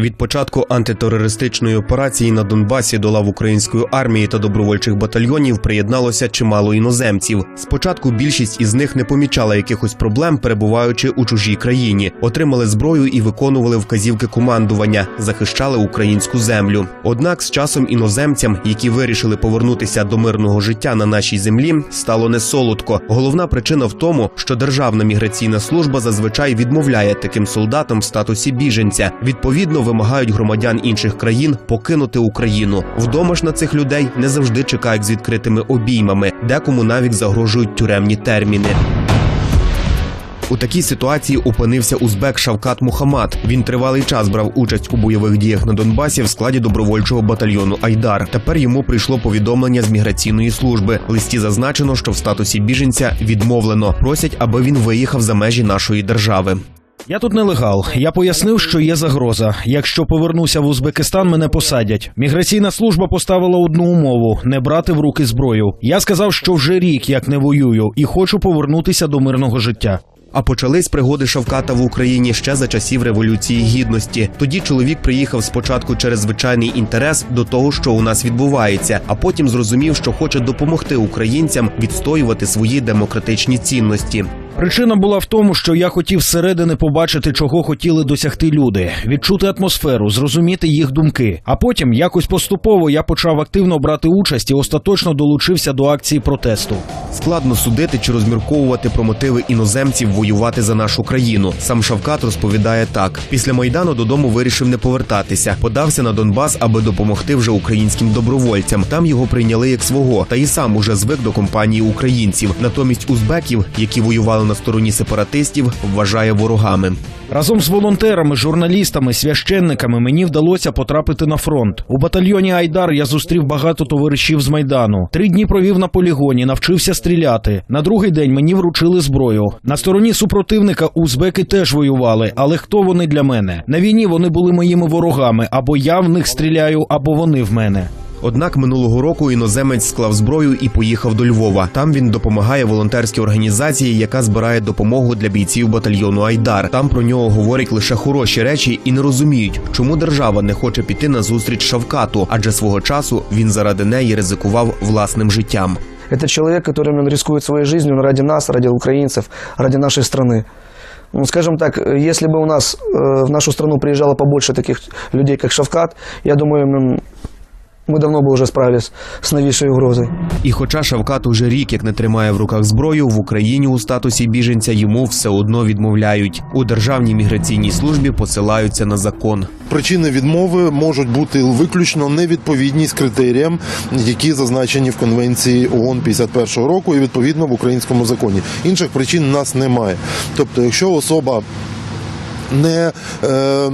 Від початку антитерористичної операції на Донбасі до лав української армії та добровольчих батальйонів приєдналося чимало іноземців. Спочатку більшість із них не помічала якихось проблем, перебуваючи у чужій країні, отримали зброю і виконували вказівки командування, захищали українську землю. Однак з часом іноземцям, які вирішили повернутися до мирного життя на нашій землі, стало не солодко. Головна причина в тому, що Державна міграційна служба зазвичай відмовляє таким солдатам в статусі біженця. Відповідно, вимагають громадян інших країн покинути Україну. Вдома ж на цих людей не завжди чекають з відкритими обіймами, декому навіть загрожують тюремні терміни. У такій ситуації опинився узбек Шавкат Мухаммад. Він тривалий час брав участь у бойових діях на Донбасі в складі добровольчого батальйону Айдар. Тепер йому прийшло повідомлення з міграційної служби. В листі зазначено, що в статусі біженця відмовлено. Просять, аби він виїхав за межі нашої держави. Я тут нелегал. Я пояснив, що є загроза. Якщо повернуся в Узбекистан, мене посадять. Міграційна служба поставила одну умову не брати в руки зброю. Я сказав, що вже рік як не воюю, і хочу повернутися до мирного життя. А почались пригоди Шавката в Україні ще за часів революції гідності. Тоді чоловік приїхав спочатку через звичайний інтерес до того, що у нас відбувається, а потім зрозумів, що хоче допомогти українцям відстоювати свої демократичні цінності. Причина була в тому, що я хотів зсередини побачити, чого хотіли досягти люди, відчути атмосферу, зрозуміти їх думки. А потім, якось поступово, я почав активно брати участь і остаточно долучився до акції протесту. Складно судити чи розмірковувати про мотиви іноземців воювати за нашу країну. Сам Шавкат розповідає так: після майдану додому вирішив не повертатися. Подався на Донбас, аби допомогти вже українським добровольцям. Там його прийняли як свого, та й сам уже звик до компанії українців. Натомість узбеків, які воювали на стороні сепаратистів, вважає ворогами. Разом з волонтерами, журналістами, священниками мені вдалося потрапити на фронт. У батальйоні Айдар я зустрів багато товаришів з майдану. Три дні провів на полігоні, навчився стріляти. На другий день мені вручили зброю. На стороні супротивника узбеки теж воювали, але хто вони для мене? На війні вони були моїми ворогами, або я в них стріляю, або вони в мене. Однак минулого року іноземець склав зброю і поїхав до Львова. Там він допомагає волонтерській організації, яка збирає допомогу для бійців батальйону Айдар. Там про нього говорять лише хороші речі і не розуміють, чому держава не хоче піти на зустріч Шавкату, адже свого часу він заради неї ризикував власним життям. Это человек, который он рискует своей жизнью ради нас, ради украинцев, ради нашей страны. Ну, скажем так, если бы у нас э, в нашу страну приезжало побольше таких людей, как Шавкат, я думаю, м, мы давно бы уже справились с новейшей угрозой. І хоча Шавкат уже рік як не тримає в руках зброю, в Україні у статусі біженця йому все одно відмовляють. У державній міграційній службі посилаються на закон. Причини відмови можуть бути виключно невідповідність критеріям, які зазначені в конвенції ООН 51 року і відповідно в українському законі. Інших причин у нас немає. Тобто, якщо особа не е,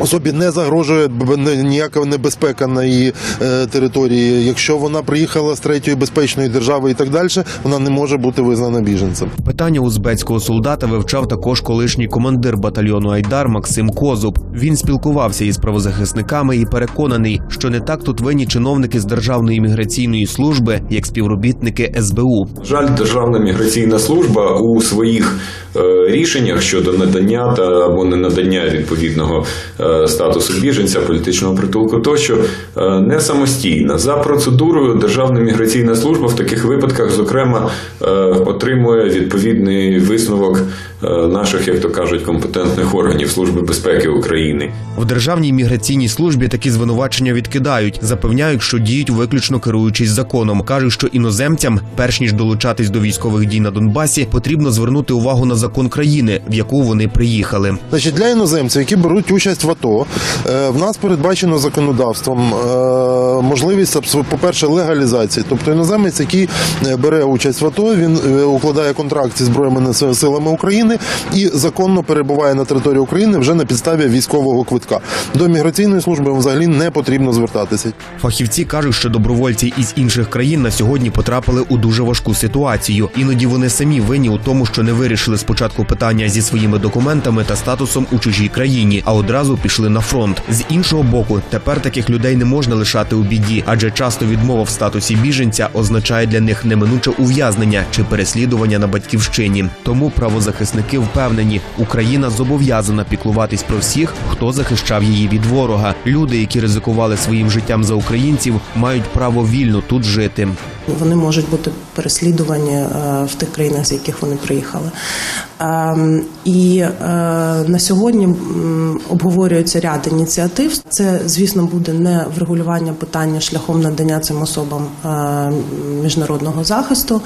Особі не загрожує не- ніяка небезпека на її е, території. Якщо вона приїхала з третьої безпечної держави і так далі, вона не може бути визнана біженцем. Питання узбецького солдата вивчав також колишній командир батальйону Айдар Максим Козуб. Він спілкувався із правозахисниками і переконаний, що не так тут винні чиновники з державної міграційної служби, як співробітники СБУ. Жаль, Державна міграційна служба у своїх е, рішеннях щодо надання та або не надання відповідного е, статусу біженця, політичного притулку тощо е, не самостійна. За процедурою Державна міграційна служба в таких випадках, зокрема, е, отримує відповідний висновок е, наших, як то кажуть, компетентних органів Служби безпеки України. В державній міграційній службі такі звинувачення відкидають, запевняють, що діють виключно керуючись законом. кажуть, що іноземцям, перш ніж долучатись до військових дій на Донбасі, потрібно звернути увагу на закон країни, в яку вони приїхали. Значить, для іноземців, які беруть участь в АТО, е, в нас передбачено законодавством е, можливість, по-перше, легалізації. Тобто іноземець, який е, бере участь в АТО, він укладає контракт зі Збройними силами України і законно перебуває на території України вже на підставі військового квитка. До міграційної служби взагалі не потрібно звертатися. Фахівці кажуть, що добровольці із інших країн на сьогодні потрапили у дуже важку ситуацію. Іноді вони самі винні у тому, що не вирішили спочатку питання зі своїми документами та статусом у чужій країні, а одразу пішли на фронт. З іншого боку, тепер таких людей не можна лишати у біді, адже часто відмова в статусі біженця означає для них неминуче ув'язнення чи переслідування на батьківщині. Тому правозахисники впевнені, Україна зобов'язана піклуватись про всіх, хто захищав її від ворога. Люди, які ризикували своїм життям за українців, мають право вільно тут жити. Вони можуть бути переслідувані е, в тих країнах, з яких вони приїхали. Ем, І е, на сьогодні м, обговорюється ряд ініціатив. Це, звісно, буде не врегулювання питання шляхом надання цим особам е, міжнародного захисту,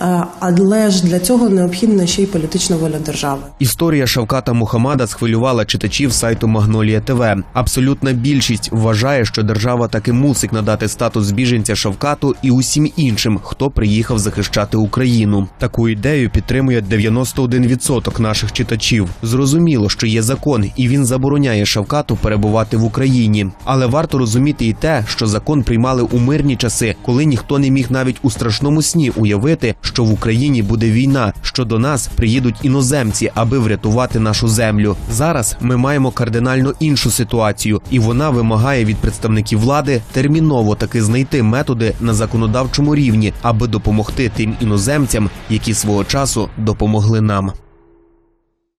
е, але ж для цього необхідна ще й політична воля держави. Історія Шавката Мухаммада схвилювала читачів сайту Магнолія ТВ. Абсолютна більшість вважає, що держава таки мусить надати статус біженця Шавкату і усім іншим, хто приїхав захищати Україну. Таку ідею підтримує 91% наших читачів. Зрозуміло, що є закон, і він забороняє Шавкату перебувати в Україні. Але варто розуміти і те, що закон приймали у мирні часи, коли ніхто не міг навіть у страшному сні уявити, що в Україні буде війна, що до нас приїдуть іноземці, аби врятувати нашу землю. Зараз ми маємо кардинально іншу ситуацію, і вона вимагає від представників влади терміново таки знайти методи на законодавчому рівні, аби допомогти тим іноземцям, які свого часу допомогли нам.